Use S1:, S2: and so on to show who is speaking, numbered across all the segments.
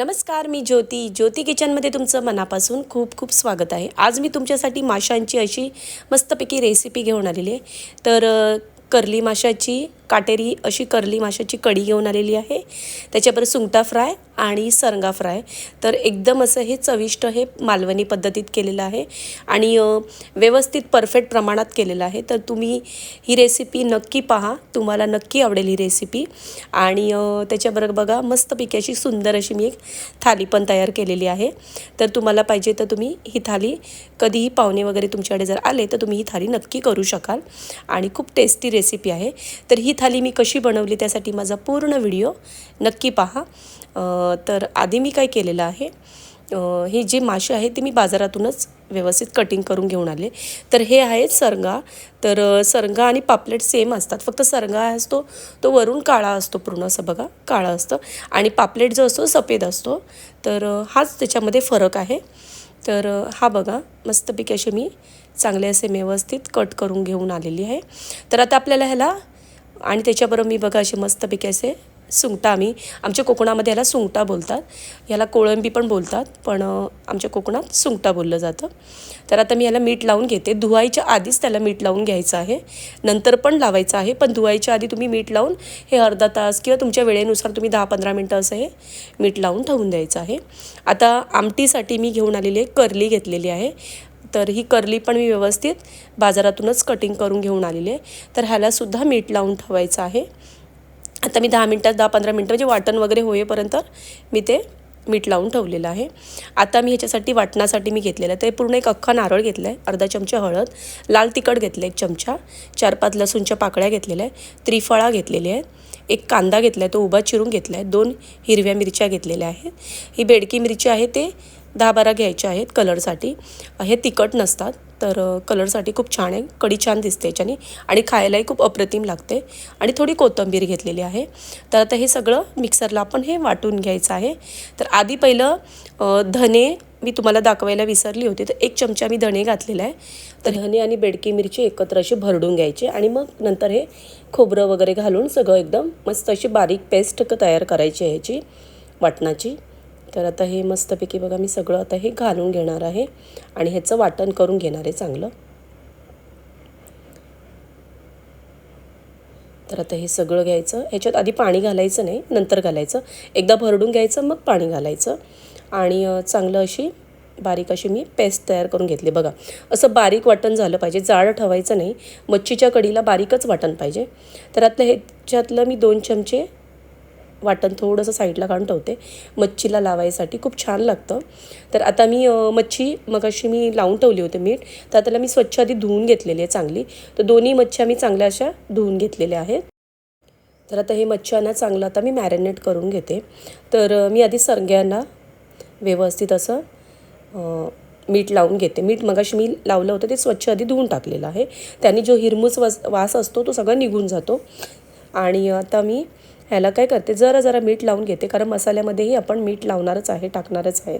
S1: नमस्कार मी ज्योती. ज्योती किचनमध्ये तुमचं मनापासून खूप खूप स्वागत आहे. आज मी तुमच्यासाठी माशांची अशी मस्तपैकी रेसिपी घेऊन आलेली आहे. तर करली कर्ली माशाची काटेरी अशी कर्ली माशाची कढी घेऊन आलेली आहे. त्याच्याबरोबर सुंगटा फ्राय आणि सरंगा फ्राय. तर एकदम असं हे चविष्ट हे मालवणी पद्धतीत केलेलं आहे. आणि व्यवस्थित परफेक्ट प्रमाणात केलेलं आहे. तर तुम्ही ही रेसिपी नक्की पहा. तुम्हाला नक्की आवडेल ही रेसिपी आणि त्याच्याबरोबर बघा मस्तपैकी अशी सुंदर अशी मी एक थाली पण तयार केलेली आहे. तर तुम्हाला पाहिजे तर तुम्ही ही थाली कधीही पाहुणे वगैरे तुमच्याकडे जर आले तर तुम्ही ही थाली नक्की करू शकाल. आणि खूप टेस्टी रेसिपी आहे. तर ही थाली मी कशी बनवली त्यासाठी माझा पूर्ण व्हिडिओ नक्की पहा. तर आधी मी काय केलेलं आहे हे जे मासे आहेत ते मी बाजारातूनच व्यवस्थित कटिंग करून घेऊन आले. तर हे आहेत सरंगा. तर सरंगा आणि पापलेट सेम असतात. फक्त सरंगा असतो तो वरून काळा असतो पूर्ण असं बघा काळा असतं. आणि पापलेट जो असतो सफेद असतो. तर हाच त्याच्यामध्ये फरक आहे. तर हा बघा मस्तपैकी असे मी चांगले असे व्यवस्थित कट करून घेऊन आलेली आहे. तर आता आपल्याला ह्याला आणि त्याच्याबरोबर मी बघा असे मस्तपैकी असे सुंगटा आम्ही आमच्या कोकणामध्ये याला सुंगटा बोलतात. ह्याला कोळंबी पण बोलतात पण आमच्या कोकणात सुंगटा बोललं जातं. तर आता मी याला मीठ लावून घेते. धुवायच्या आधीच त्याला मीठ लावून घ्यायचं आहे. नंतर पण लावायचं आहे पण धुवायच्या आधी तुम्ही मीठ लावून हे अर्धा तास किंवा तुमच्या वेळेनुसार तुम्ही दहा पंधरा मिनटं असं हे मीठ लावून ठेवून द्यायचं आहे. आता आमटीसाठी मी घेऊन आलेली आहे करली घेतलेली आहे. तर ही करली पण मी व्यवस्थित. बाजारातूनच कटिंग करून घेऊन आलेली आहे. तर ह्यालासुद्धा मीठ लावून ठेवायचं आहे. आता मी दहा मिनटात दहा पंधरा मिनटं म्हणजे वाटण वगैरे होईपर्यंत मी ते मीठ लावून ठेवलेलं आहे. आता मी ह्याच्यासाठी वाटणासाठी मी घेतलेलं आहे. ते पूर्ण एक अख्खा नारळ घेतला आहे अर्धा चमचा हळद लाल तिखट घेतलं एक चमचा चार पाच लसूणच्या पाकळ्या घेतलेल्या आहे त्रिफळा घेतलेली आहे एक कांदा घेतला आहे तो उभा चिरून घेतला आहे दोन हिरव्या मिरच्या घेतलेल्या आहेत. ही बेडकी मिरची आहे ते दहा बारा घ्यायचे आहेत कलरसाठी. हे तिखट नसतात तर कलरसाठी खूप छान आहे. कडी छान दिसते याच्याने आणि खायलाही खूप अप्रतिम लागते. आणि थोडी कोथिंबीर घेतलेली आहे. तर आता हे सगळं मिक्सरला आपण हे वाटून घ्यायचं आहे. तर आधी पहिलं धने मी तुम्हाला दाखवायला विसरली होती तर एक चमचा मी धणे घातलेला आहे. तर धने आणि बेडकी मिरची एकत्र अशी भरडून घ्यायचे आणि मग नंतर हे खोबरं वगैरे घालून सगळं एकदम मस्त अशी बारीक पेस्ट तयार करायची ह्याची वाटणाची. तर आता हे मस्तपैकी बघा मी सगळं आता हे घालून घेणार आहे आणि ह्याचं वाटण करून घेणार आहे चांगलं. तर आता हे सगळं घ्यायचं. ह्याच्यात आधी पाणी घालायचं नाही नंतर घालायचं. एकदा भरडून घ्यायचं मग पाणी घालायचं. आणि चांगलं अशी बारीक अशी मी पेस्ट तयार करून घेतली. बघा असं बारीक वाटण झालं पाहिजे जाड ठेवायचं नाही. मच्छीच्या कढीला बारीकच वाटण पाहिजे. तर आता ह्याच्यातलं मी दोन चमचे वाटण थोडंसं साईडला काढून ठेवते. मच्छीला लावायसाठी खूप छान लागतं. तर आता मी मच्छी मग अशी मी लावून ठेवली होती मीठ. तर त्याला मी स्वच्छ आधी धुवून घेतलेली आहे चांगली. तर दोन्ही मच्छ्या मी चांगल्या अशा धुवून घेतलेल्या आहेत. तर आता हे मच्छ्यांना चांगलं आता मी मॅरिनेट करून घेते. तर मी आधी सरग्यांना व्यवस्थित असं मीठ लावून घेते. मीठ मगाशी मी लावलं होतं ते स्वच्छ आधी धुवून टाकलेलं आहे. त्याने जो हिरमुस वास वास असतो तो सगळा निघून जातो. आणि आता मी ह्याला काय करते? जरा जरा मीठ लावून घेते कारण मसाल्यामध्येही आपण मीठ लावणारच आहे टाकणारच आहे.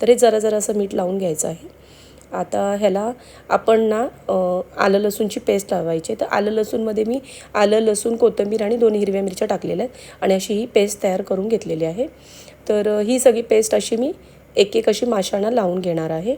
S1: तर हे जरा जरा असं मीठ लावून घ्यायचं आहे. आता ह्याला आपण ना आलं लसूणची पेस्ट लावायची आहे. तर आलं लसूणमध्ये मी आलं लसूण कोथिंबीर आणि दोन हिरव्या मिरच्या टाकलेल्या आहेत आणि अशी ही पेस्ट तयार करून घेतलेली आहे. तर ही सगळी पेस्ट अशी मी एक एक अशी माशांना लावून घेणार आहे.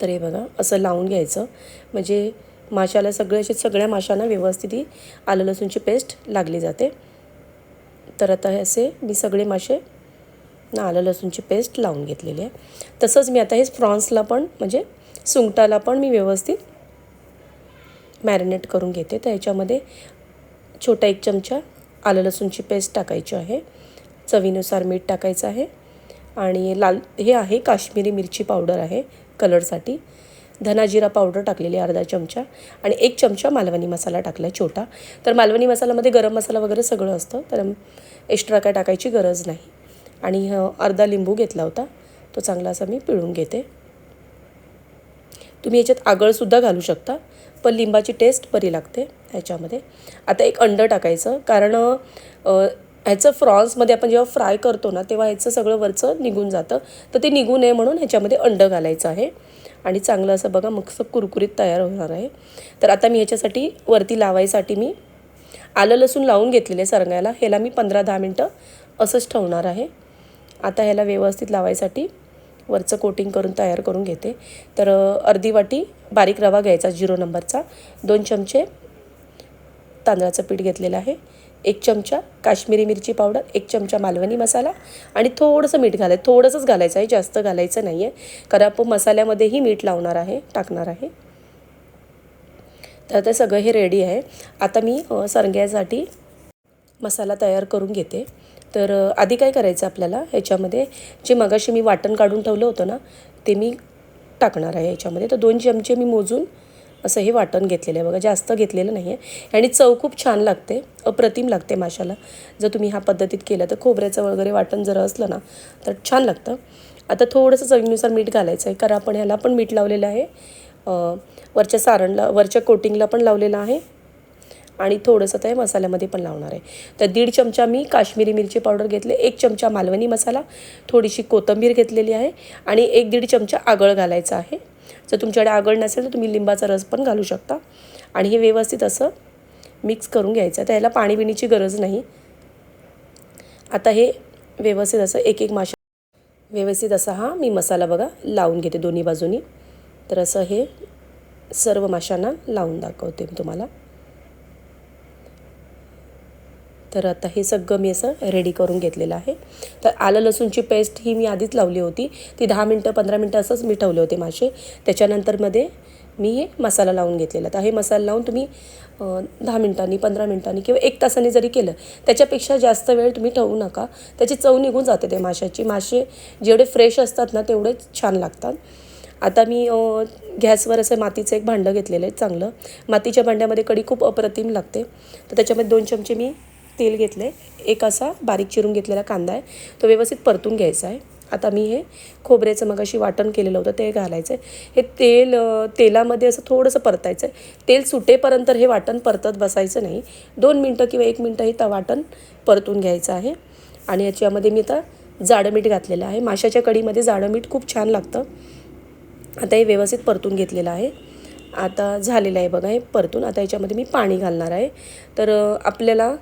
S1: तर हे बघा असं लावून घ्यायचं. म्हणजे माशाला सगळे असे सगळ्या माशांना व्यवस्थित ही आलं लसूणची पेस्ट लागली जाते. तर आता हे असे मी सगळे मासे ना आलं लसूणची पेस्ट लावून घेतलेली आहे. तसंच मी आता हे फ्रॉन्सला पण म्हणजे सुंगटाला पण मी व्यवस्थित मॅरिनेट करून घेते. तर ह्याच्यामध्ये छोटा एक चमचा आलं लसूणची पेस्ट टाकायची आहे. चवीनुसार मीठ टाकायचं आहे. आणि लाल हे आहे काश्मीरी मिरची पावडर आहे कलरसाठी. धनाजिरा पावडर टाकलेली आहे अर्धा चमचा आणि एक चमचा मालवणी मसाला टाकला आहे छोटा. तर मालवणी मसाल्यामध्ये गरम मसाला वगैरे सगळं असतं तर एक्स्ट्रा काय टाकायची गरज नाही. आणि अर्धा लिंबू घेतला होता तो चांगला असा मी पिळून घेते. तुम्ही याच्यात आगळसुद्धा घालू शकता पण लिंबाची टेस्ट बरी लागते ह्याच्यामध्ये. आता एक अंडं टाकायचं कारण ह्याचं फ्रॉन्समध्ये आपण जेव्हा फ्राय करतो ना तेव्हा ह्याचं सगळं वरचं निघून जातं. तर ते निघू नये म्हणून ह्याच्यामध्ये अंडं घालायचं आहे. आणि चांगलं असं बघा मस्त कुरकुरीत तयार होणार आहे. तर आता मी ह्याच्यासाठी वरती लावायसाठी मी आलं लसूण लावून घेतलेले सरंगायला. ह्याला मी पंधरा दहा मिनटं असंच ठेवणार आहे. आता ह्याला व्यवस्थित लावायसाठी वरचं कोटिंग करून तयार करून घेते. तर अर्धी वाटी बारीक रवा घ्यायचा झिरो नंबरचा. दोन चमचे तांदळाचं पीठ घेतलेलं आहे. एक चमचा काश्मीरी मिरची पावडर एक चमचा मालवणी मसाला आणि थोडंसं मीठ घालायचं थोडंसंच घालायचं आहे जास्त घालायचं नाही आहे कारण आपण मसाल्यामध्येही मीठ लावणार आहे टाकणार आहे. तर ते सगळं हे रेडी आहे. आता मी अ, सरंग्यासाठी मसाला तयार करून घेते. तर आधी काय करायचं आपल्याला ह्याच्यामध्ये? जे मगाशी मी वाटण काढून ठेवलं होतं ना ते मी टाकणार आहे ह्याच्यामध्ये. तर दोन चमचे मी मोजून असं हे वाटण घेतलेलं आहे. बघा जास्त घेतलेलं नाही आहे आणि चव खूप छान लागते. अप्रतिम लागते माशाला. जर तुम्ही ह्या पद्धतीत केलं तर खोबऱ्याचं वगैरे वाटण जर असलं ना तर छान लागतं. आता थोडंसं चवीनुसार मीठ घालायचं आहे कारण आपण ह्याला पण मीठ लावलेलं आहे. वरच्या सारणला वरच्या कोटिंगला पण लावलेलं आहे. आणि थोडंसं ते मसाल्यामध्ये पण लावणार आहे. तर दीड चमचा मी काश्मीरी मिरची पावडर घेतले एक चमचा मालवणी मसाला थोडीशी कोथिंबीर घेतलेली आहे आणि एक दीड चमचा आगळ घालायचा आहे. जर तुमच्याकडे आगळ नसेल तर तुम्ही लिंबाचा रस पण घालू शकता. आणि हे व्यवस्थित असं मिक्स करून घ्यायचं. तर ह्याला पाणी बिणीची गरज नाही. आता हे व्यवस्थित असं एक एक माशा व्यवस्थित असा हा मी मसाला बघा लावून घेते दोन्ही बाजूनी. तर असं हे सर्व माशांना लावून दाखवते मी तुम्हाला. तर आता हे सगळं मी असं रेडी करून घेतलेलं आहे. तर आलं लसूणची पेस्ट ही मी आधीच लावली होती. ती दहा मिनटं पंधरा मिनटं असंच मी ठेवले होते मासे त्याच्यानंतरमध्ये मी हे मसाला लावून घेतलेला. तर हे मसाला लावून तुम्ही दहा मिनटांनी पंधरा मिनटांनी किंवा एक तासाने जरी केलं त्याच्यापेक्षा जास्त वेळ तुम्ही ठेवू नका. त्याची चव निघून जाते ते माशाची. मासे जेवढे फ्रेश असतात ना तेवढेच छान लागतात. आता मी गॅसवर असं मातीचं एक भांडं घेतलेलं आहे चांगलं. मातीच्या भांड्यामध्ये कढी खूप अप्रतिम लागते. तर त्याच्यामध्ये दोन चमचे मी तेल घेतलं आहे एक असा बारीक चिरून घेतलेला कांदा आहे. तो व्यवस्थित परतून घ्यायचा आहे. आता मी हे खोबऱ्याचं मग अशी वाटण केलेलं होतं ते घालायचं आहे हे तेल तेलामध्ये असं थोडंसं परतायचं आहे तेल सुटेपर्यंत हे वाटण परतत बसायचं नाही. दोन मिनटं किंवा एक मिनटं हे त वाटण परतून घ्यायचं आहे. आणि याच्यामध्ये मी आता जाडं मीठ घातलेलं आहे. माशाच्या कढीमध्ये जाडं मीठ खूप छान लागतं. आता हे व्यवस्थित परतून घेतलेलं आहे. आता झालेलं आहे बघा हे परतून. आता याच्यामध्ये मी पाणी घालणार आहे. तर आपल्याला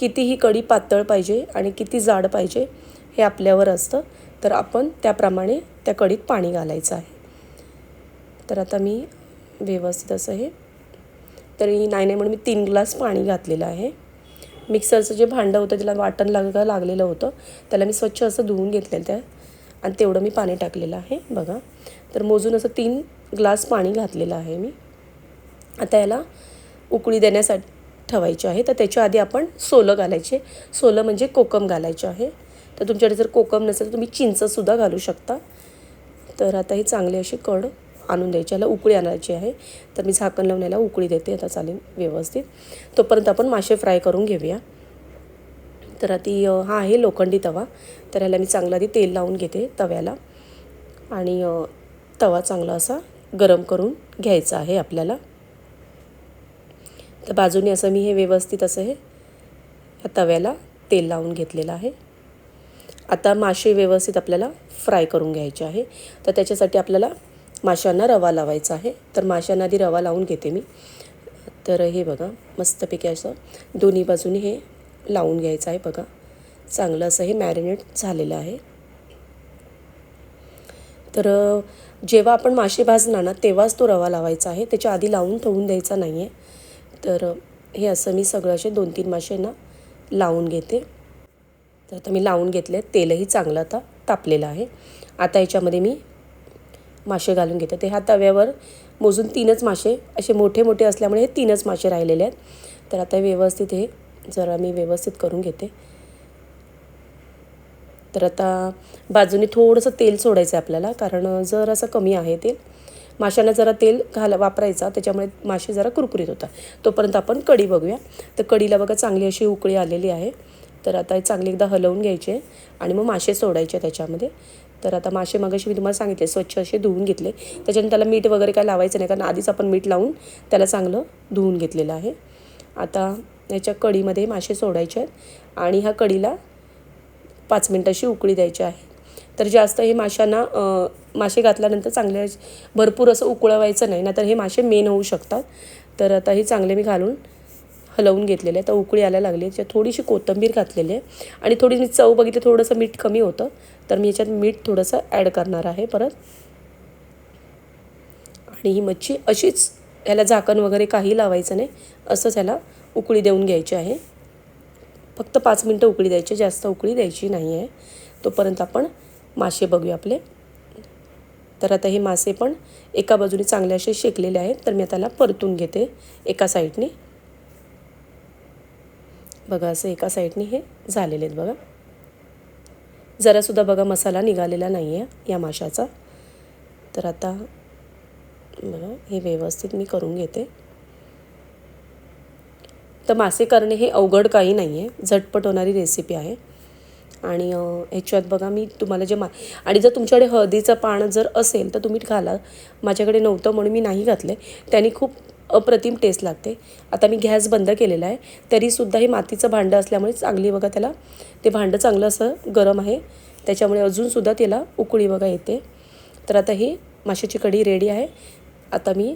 S1: कितीही कडी पातळ पाहिजे आणि किती जाड पाहिजे हे आपल्यावर असतं तर आपण त्याप्रमाणे त्या कडीत पाणी घालायचं आहे. तर आता मी व्यवस्थित असं हे तरी नाही नाही म्हणून मी तीन ग्लास पाणी घातलेलं आहे. मिक्सरचं जे भांडं होतं त्याला वाटण लाग लागलेलं होतं त्याला मी स्वच्छ असं धुवून घेतलेलं त्या आणि तेवढं मी पाणी टाकलेलं आहे बघा. तर मोजून असं तीन ग्लास पाणी घातलेलं आहे मी. आता याला उकळी देण्यासाठी ठेवायचे आहे. तर त्याच्या आधी आपण सोलं घालायचे. सोलं म्हणजे कोकम घालायचे आहे. तर तुमच्याकडे जर कोकम नसेल तर तुम्ही चिंचसुद्धा घालू शकता. तर आता ही चांगली अशी कड आणून द्यायची. याला उकळी आणायची आहे. तर मी झाकण लावून याला उकळी देते. आता चालेल व्यवस्थित. तोपर्यंत आपण मासे फ्राय करून घेऊया. तर आधी हा आहे लोखंडी तवा. तर ह्याला मी चांगला आधी तेल लावून घेते तव्याला. आणि तवा चांगला असा गरम करून घ्यायचा आहे आपल्याला. तर बाजूने असं मी हे व्यवस्थित असं हे या तव्याला तेल लावून घेतलेलं आहे. आता मासे व्यवस्थित आपल्याला फ्राय करून घ्यायचे आहे. तर त्याच्यासाठी आपल्याला माशांना रवा लावायचा आहे. तर माशांना आधी रवा लावून घेते मी. तर हे बघा मस्तपैकी असं दोन्ही बाजूनी हे लावून घ्यायचं आहे बघा. चांगलं असं हे मॅरिनेट झालेलं आहे. तर जेव्हा आपण मासे भाजणार ना तेव्हाच तो रवा लावायचा आहे. त्याच्या आधी लावून ठेवून द्यायचा नाही आहे तर हे असं मी सगळं असे दोन तीन मासे ना लावून घेते. तर आता मी लावून घेतले तेलही चांगलं आता तापलेलं आहे. आता याच्यामध्ये मी मासे घालून घेते. ते ह्या तव्यावर मोजून तीनच मासे असे मोठे मोठे असल्यामुळे हे तीनच मासे राहिलेले आहेत. तर आता व्यवस्थित हे जरा मी व्यवस्थित करून घेते. तर आता बाजूने थोडंसं तेल सोडायचं आहे आपल्याला कारण जर असं कमी आहे तेल माशांना जरा तेल घाला वापरायचा त्याच्यामुळे मासे जरा कुरकुरीत होतात. तोपर्यंत आपण कढी बघूया. तर कढीला बघा चांगली अशी उकळी आलेली आहे. तर आता चांगली एकदा हलवून घ्यायचे आणि मग मासे सोडायचे त्याच्यामध्ये. तर आता मासे मगाशी मी तुम्हाला सांगितले स्वच्छ असे धुवून घेतले. त्याच्याने त्याला मीठ वगैरे काय लावायचं नाही कारण आधीच आपण मीठ लावून त्याला चांगलं धुवून घेतलेलं आहे. आता याच्या कढीमध्ये मासे सोडायचे आहेत आणि ह्या कढीला पाच मिनटाची उकळी द्यायची आहे. तर जास्त हे माशांना मासे घातल्यानंतर चांगले भरपूर असं उकळवायचं नाही नाहीतर हे मासे मेन होऊ शकतात. तर आता हे चांगले मी घालून हलवून घेतलेले आहे तर उकळी यायला लागली त्याच्यात थोडीशी कोथिंबीर घातलेली आहे. आणि थोडी मी चव बघितली थोडंसं मीठ कमी होतं. तर मी याच्यात मीठ थोडंसं ॲड करणार आहे परत. आणि ही मच्छी अशीच याला झाकण वगैरे काही लावायचं नाही. असंच ह्याला उकळी देऊन घ्यायची आहे. फक्त पाच मिनटं उकळी द्यायची जास्त उकळी द्यायची नाही आहे तोपर्यंत आपण मासे बघूया आपले. तर आता हे मासे पण एका बाजूने चांगले असे शेकलेले आहेत. तर मी त्याला परतून घेते एका साईडने. बघा असं एका साईडने हे झालेले आहेत बघा. जरासुद्धा बघा मसाला निघालेला नाही आहे या माशाचा. तर आता बघा हे व्यवस्थित मी करून घेते. तर मासे करणे हे अवघड काही नाही आहे झटपट होणारी रेसिपी आहे. आणि ह्याच्यात बघा मी तुम्हाला जे मा आणि जर तुमच्याकडे हळदीचं पान जर असेल तर तुम्ही घाला. माझ्याकडे नव्हतं म्हणून मी नाही घातलं त्यांनी खूप अप्रतिम टेस्ट लागते. आता मी गॅस बंद केलेला आहे. तरीसुद्धा हे मातीचं भांडं असल्यामुळे चांगली बघा त्याला. ते भांडं चांगलं असं गरम आहे. त्याच्यामुळे अजूनसुद्धा त्याला उकळी बघा येते. तर आता ही माशाची कढी रेडी आहे. आता मी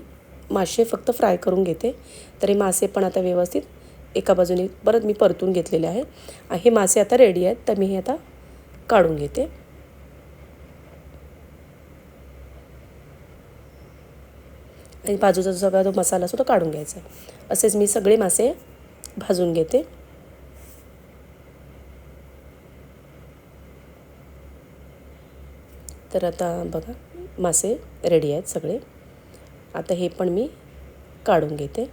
S1: मासे फक्त फ्राय करून घेते. तर हे मासे पण आता व्यवस्थित एका बाजूने परत मी परतून घेतलेले आहे. हे मासे आता रेडी आहेत. तर मी हे आता काढून घेते. आणि बाजूचा जो सगळा जो मसाला असतो तो काढून घ्यायचा आहे. असेच मी सगळे मासे भाजून घेते. तर आता बघा मासे रेडी आहेत सगळे. आता हे पण मी काढून घेते.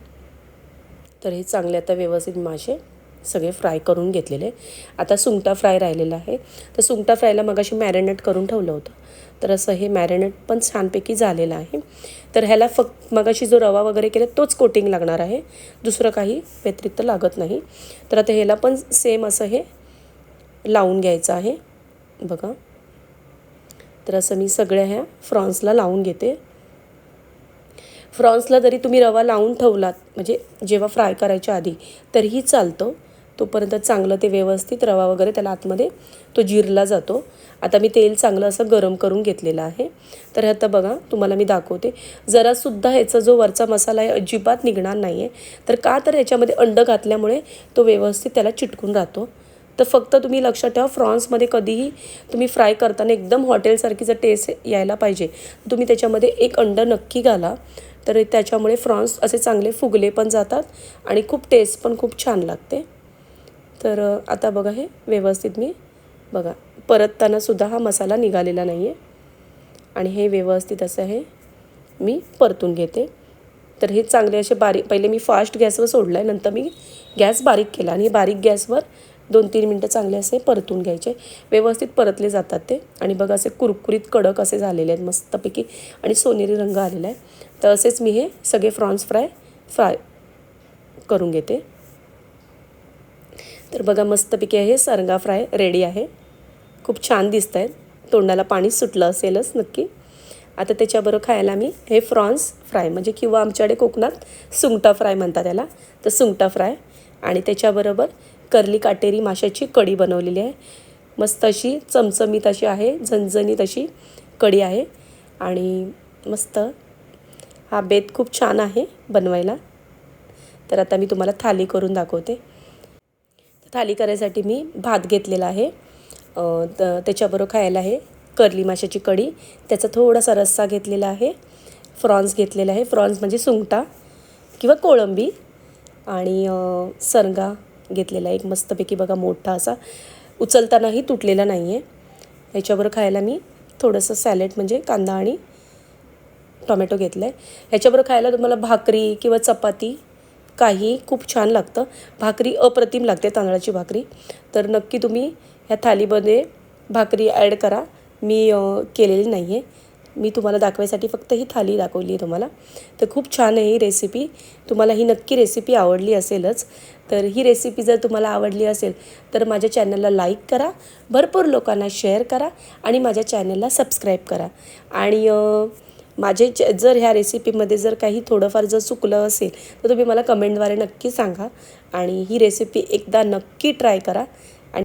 S1: तर हे चांगले आता व्यवस्थित मासे सगळे फ्राय करून घेतलेले. आता सुंगटा फ्राय राहिलेला आहे. तर सुंगटा फ्रायला मग अशी मॅरिनेट करून ठेवलं होतं. तर असं हे मॅरिनेट पण छानपैकी झालेलं आहे. तर ह्याला फक्त मगाशी जो रवा वगैरे केला तोच कोटिंग लागणार आहे. दुसरं काही व्यतिरिक्त लागत नाही. तर आता ह्याला पण सेम असं हे लावून घ्यायचं आहे. बघा. तर असं मी सगळ्या ह्या फ्रॉन्सला लावून घेते. फ्रॉन्सला जरी तुम्ही रवा लावून ठेवलात म्हणजे जेव्हा फ्राय करायच्या आधी तरीही चालतं. तोपर्यंत चांगलं ते व्यवस्थित रवा वगैरे त्याला आतमध्ये तो जिरला जातो. आता मी तेल चांगलं असं गरम करून घेतलेलं आहे. तर आता बघा तुम्हाला मी दाखवते. जरासुद्धा ह्याचा जो वरचा मसाला आहे अजिबात निघणार नाही आहे तर का तर ह्याच्यामध्ये अंडं घातल्यामुळे तो व्यवस्थित त्याला चिटकून राहतो. तर फक्त तुम्ही लक्षात ठेवा फ्रॉन्समध्ये कधीही तुम्ही फ्राय करताना एकदम हॉटेलसारखी जर टेस्ट यायला पाहिजे. तुम्ही त्याच्यामध्ये एक अंड नक्की घाला. तर त्याच्यामुळे फ्रॉन्स असे चांगले फुगले पण जातात आणि खूप टेस्ट पण खूप छान लागते. तर आता बघा हे व्यवस्थित मी बघा परततानासुद्धा हा मसाला निघालेला नाही आहे आणि हे व्यवस्थित असं हे मी परतून घेते. तर हे चांगले असे बारीक पहिले मी फास्ट गॅसवर सोडलं आहे नंतर मी गॅस बारीक केला आणि बारीक गॅसवर दोन तीन मिनटं चांगले असे परतून घ्यायचे. व्यवस्थित परतले जातात ते. आणि बघा असे कुरकुरीत कडक असे झालेले आहेत मस्तपैकी. आणि सोनेरी रंग आलेला आहे. तर असेच मी हे सगळे फ्रॉन्स फ्राय फ्राय करून घेते. तर बघा मस्तपैकी आहे सरंगा फ्राय रेडी आहे. खूप छान दिसत आहेत तोंडाला पाणी सुटलं असेलच नक्की. आता त्याच्याबरोबर खायला मी हे फ्रॉन्स फ्राय म्हणजे किंवा आमच्याकडे कोकणात सुंगटा फ्राय म्हणतात त्याला. तर सुंगटा फ्राय. आणि त्याच्याबरोबर कर्ली काटेरी माशाची कढी बनवलेली आहे. मस्त अशी चमचमीत अशी आहे झणझणीत अशी कढी आहे आणि मस्त. हा बेत खूप छान आहे बनवायला. तर आता मी तुम्हाला थाली करून दाखवते. थाली करायसाठी मी भात घेतलेला आहे. त्याच्याबरोबर खायला आहे कर्ली माशाची कढी. त्याचा थोडासा रस्सा घेतलेला आहे. फ्रॉन्स घेतलेला आहे. फ्रॉन्स म्हणजे सुंगटा किंवा कोळंबी आणि सरगा. घेतलेला एक मस्तपैकी बघा मोठा असा उचलतानाही तुटलेला नाही आहे ह्याच्यावर खायला मी थोडंसं सॅलेड म्हणजे कांदा आणि टोमॅटो घेतलं आहे ह्याच्याबरोबर खायला तुम्हाला भाकरी किंवा चपाती काही खूप छान लागतं. भाकरी अप्रतिम लागते तांदळाची भाकरी. तर नक्की तुम्ही ह्या थालीमध्ये भाकरी ॲड करा. मी केलेली नाही आहे मी तुम्हाला दाखवायसाठी फक्त ही थाली दाखवली आहे तुम्हाला. तर खूप छान आहे ही रेसिपी तुम्हाला ही नक्की रेसिपी आवडली असेलच. तर ही रेसिपी जर तुम्हाला आवडली असेल तर माझ्या चॅनलला लाईक करा भरपूर लोकांना शेअर करा आणि माझ्या चॅनलला सबस्क्राईब करा. आणि माझे जर ह्या रेसिपीमध्ये जर काही थोडंफार जर चुकलं असेल तर तुम्ही मला कमेंटद्वारे नक्की सांगा. आणि ही रेसिपी एकदा नक्की ट्राय करा.